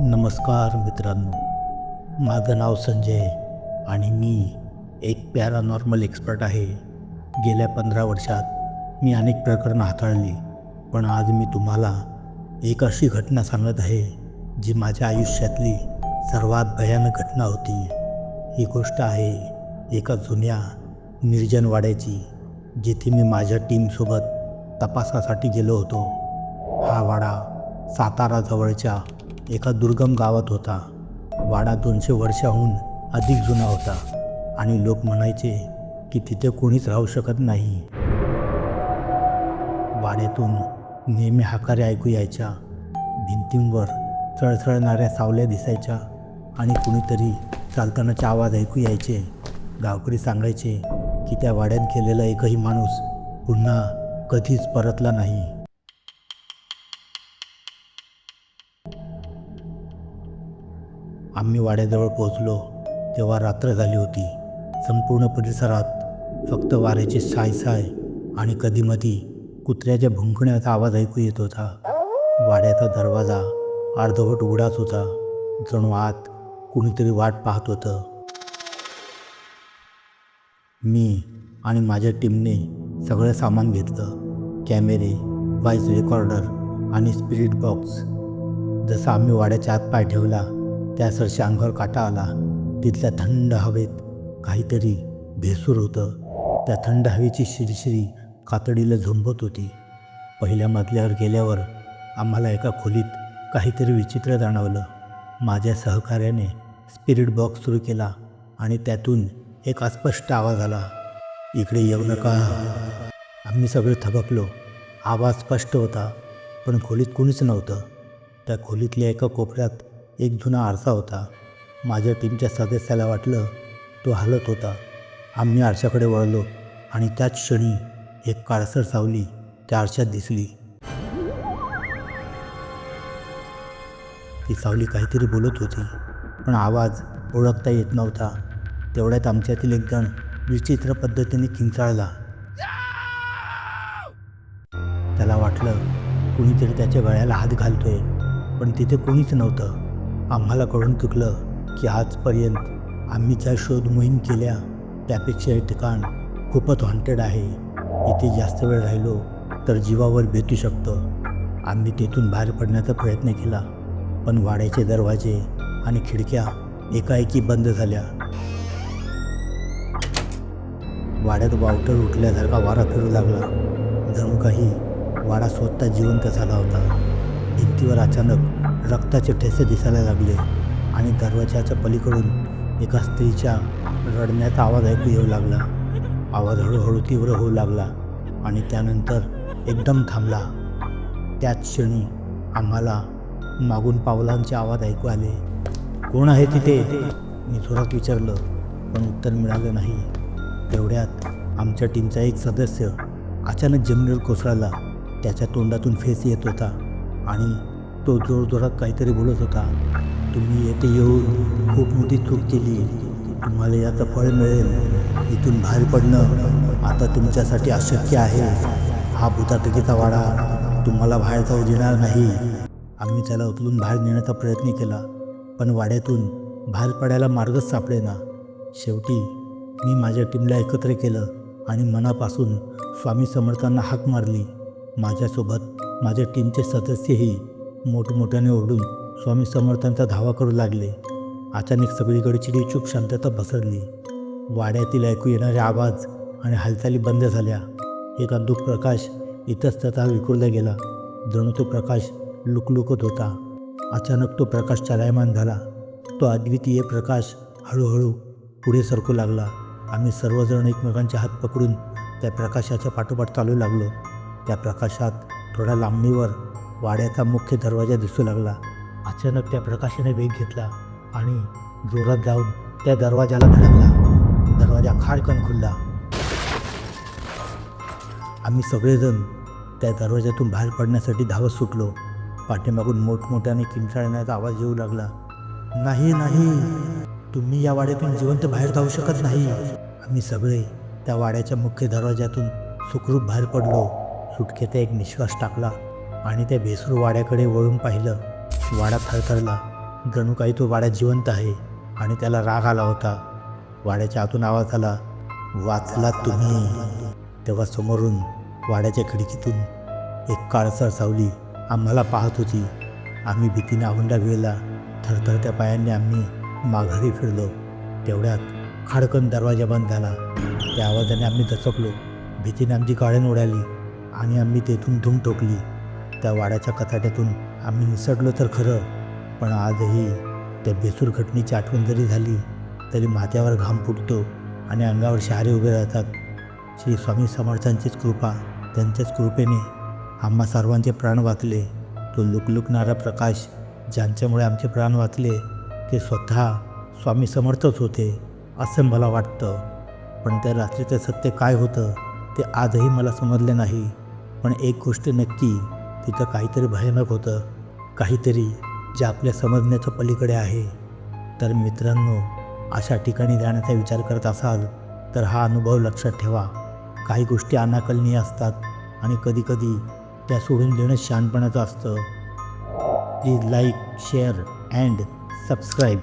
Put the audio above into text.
नमस्कार मित्रांनो. माझं नाव संजय आणि मी एक पॅरानॉर्मल एक्सपर्ट आहे. गेल्या पंधरा वर्षात मी अनेक प्रकरणं हाताळली पण आज मी तुम्हाला एक अशी घटना सांगत आहे जी माझ्या आयुष्यातली सर्वात भयानक घटना होती. ही गोष्ट आहे एका जुन्या निर्जनवाड्याची जिथे मी माझ्या टीमसोबत तपासासाठी गेलो होतो. हा वाडा साताराजवळच्या एका दुर्गम गावात होता. वाडा दोनशे वर्षाहून अधिक जुना होता आणि लोक म्हणायचे की तिथे कोणीच राहू शकत नाही. वाड्यातून नेहमी हाकारे ऐकू यायच्या. भिंतींवर चळचळणाऱ्या सावल्या दिसायच्या आणि कुणीतरी चालतानाचे आवाज ऐकू यायचे. गावकरी सांगायचे की त्या वाड्यात गेलेला एकही माणूस पुन्हा कधीच परतला नाही. आम्ही वाड्याजवळ पोहोचलो तेव्हा रात्र झाली होती. संपूर्ण परिसरात फक्त वाऱ्याची सायसाय आणि कधीमधी कुत्र्याच्या भुंकण्याचा आवाज ऐकू येत होता. वाड्याचा दरवाजा अर्धवट उघडाच होता. जणू आत कुणीतरी वाट पाहत होतं. मी आणि माझ्या टीमने सगळं सामान घेतलं. कॅमेरे व्हॉइस रेकॉर्डर आणि स्पिरिट बॉक्स. जसं आम्ही वाड्याच्या आत पाय ठेवला त्या सरशी अंगावर काटा आला तिथल्या थंड हवेत काहीतरी भेसूर होतं. त्या थंड हवेची शिरशिरी कातडीला झुंबत होती. पहिल्या मजल्यावर गेल्यावर आम्हाला एका खोलीत काहीतरी विचित्र जाणवलं. माझ्या सहकार्याने स्पिरिट बॉक्स सुरू केला आणि त्यातून एक अस्पष्ट आवाज आला. इकडे येऊ नका. आम्ही सगळे थबकलो. आवाज स्पष्ट होता पण खोलीत कुणीच नव्हतं. त्या खोलीतल्या एका कोपऱ्यात एक जुना आरसा होता. माझ्या टीमच्या सदस्याला वाटलं तो हलत होता. आम्ही आरशाकडे वळलो आणि त्याच क्षणी एक काळसर सावली त्या आरशात दिसली. ती सावली काहीतरी बोलत होती पण आवाज ओळखता येत नव्हता. तेवढ्यात आमच्यातील एकजण विचित्र पद्धतीने किंचाळला त्याला वाटलं कुणीतरी त्याच्या गळ्याला हात घालतोय पण तिथे कोणीच नव्हतं. आम्हाला कळून चुकलं की आजपर्यंत आम्ही ज्या शोध मोहीम केल्या त्यापेक्षा हे ठिकाण खूपच हॉन्टेड आहे. इथे जास्त वेळ राहिलो तर जीवावर भेटू शकतं. आम्ही तेथून बाहेर पडण्याचा प्रयत्न केला पण वाड्याचे दरवाजे आणि खिडक्या एकाएकी बंद झाल्या. वाड्यात वावटर उठल्यासारखा वारा फिरू लागला. जणू काही वाडा स्वतः जिवंत झाला होता. भिंतीवर अचानक रक्ताचे ठेसे दिसायला लागले आणि दरवाजाच्या पलीकडून एका स्त्रीच्या रडण्याचा आवाज ऐकू येऊ लागला. आवाज हळूहळू तीव्र होऊ लागला आणि त्यानंतर एकदम थांबला. त्याच क्षणी आम्हाला मागून पावलांचे आवाज ऐकू आले. कोण आहे तिथे? मी जोरात विचारलं पण उत्तर मिळालं नाही. तेवढ्यात आमच्या टीमचा एक सदस्य अचानक जमिनीवर कोसळला. त्याच्या तोंडातून फेस येत होता आणि तो जोरजोरात काहीतरी बोलत होता. तुम्ही येथे येऊन खूप मोठी चूक केली. तुम्हाला याचं फळ मिळेल. इथून बाहेर पडणं आता तुमच्यासाठी अशक्य आहे. हा भूताटकीचा वाडा तुम्हाला बाहेर जाऊ देणार नाही. आम्ही त्याला उचलून बाहेर नेण्याचा प्रयत्न केला. पण वाड्यातून बाहेर पडायला मार्गच सापडेना. शेवटी मी माझ्या टीमला एकत्र केलं आणि मनापासून स्वामी समर्थांना हाक मारली. माझ्यासोबत माझ्या टीमचे सदस्यही मोठमोठ्याने ओरडून स्वामी समर्थांचा धावा करू लागले. अचानक सगळीकडे चिडीचूप शांतता पसरली. वाड्यातील ऐकू येणारे आवाज आणि हालचाली बंद झाल्या. एक अद्भुत प्रकाश इतस्ततः विखुरला गेला. जणू तो प्रकाश लुकलुकत होता. अचानक तो प्रकाश चालायमान झाला. तो अद्वितीय प्रकाश हळूहळू पुढे सरकू लागला. आम्ही सर्वजण एकमेकांचे हात पकडून त्या प्रकाशाच्या पाठोपाठ चालू लागलो. त्या प्रकाशात थोड्या लांबीवर वाड्याचा मुख्य दरवाजा दिसू लागला. अचानक त्या प्रकाशाने वेग घेतला आणि जोरात जाऊन त्या दरवाजाला धडकला. दरवाजा खाडकन खुलला. आम्ही सगळेजण त्या दरवाजातून बाहेर पडण्यासाठी धावत सुटलो. पाठीमागून मोठमोठ्याने किंचाळण्याचा आवाज येऊ लागला. नाही नाही. तुम्ही या वाड्यातून जिवंत बाहेर जाऊ शकत नाही. आम्ही सगळे त्या वाड्याच्या मुख्य दरवाज्यातून सुखरूप बाहेर पडलो. सुटकेचा एक निश्वास टाकला. आणि त्या भेसरू वाड्याकडे वळून पाहिलं. वाडा थरथरला जणू काही तो वाडा जिवंत आहे. आणि त्याला राग आला होता. वाड्याच्या आतून आवाज आला वाचला तुम्ही. तेव्हा समोरून वाड्याच्या खिडकीतून एक काळसर सावली आम्हाला पाहत होती. आम्ही भीतीने आवंडा वेळेला थरथरत्या पायांनी आम्ही माघारी फिरलो. तेवढ्यात खाडकन दरवाजा बंद झाला. त्या आवाजाने आम्ही दचकलो. भीतीने आमची गाड्यान उडाली आणि आम्ही तेथून धूम ठोकली. त्या वाड्याच्या कचाट्यातून आम्ही निसटलो तर खरं पण आजही त्या बेसूर घटनेची आठवण जरी झाली तरी माथ्यावर घाम फुटतो आणि अंगावर शहारे उभे राहतात. श्री स्वामी समर्थांचीच कृपा त्यांच्याच कृपेने आम्हा सर्वांचे प्राण वाचले. तो लुकलुकणारा प्रकाश ज्यांच्यामुळे आमचे प्राण वाचले ते स्वतः स्वामी समर्थच होते असं मला वाटतं. पण त्या रात्रीचं सत्य काय होतं ते आजही मला समजले नाही. पण एक गोष्ट नक्की तिथं काहीतरी भयानक होतं. काहीतरी जे आपल्या समजण्याच्या पलीकडे आहे. तर मित्रांनो अशा ठिकाणी जाण्याचा विचार करत असाल तर हा अनुभव लक्षात ठेवा. काही गोष्टी अनाकलनीय असतात आणि कधीकधी त्या सोडून देणं शहाणपणाचं असतं. Please like share and subscribe.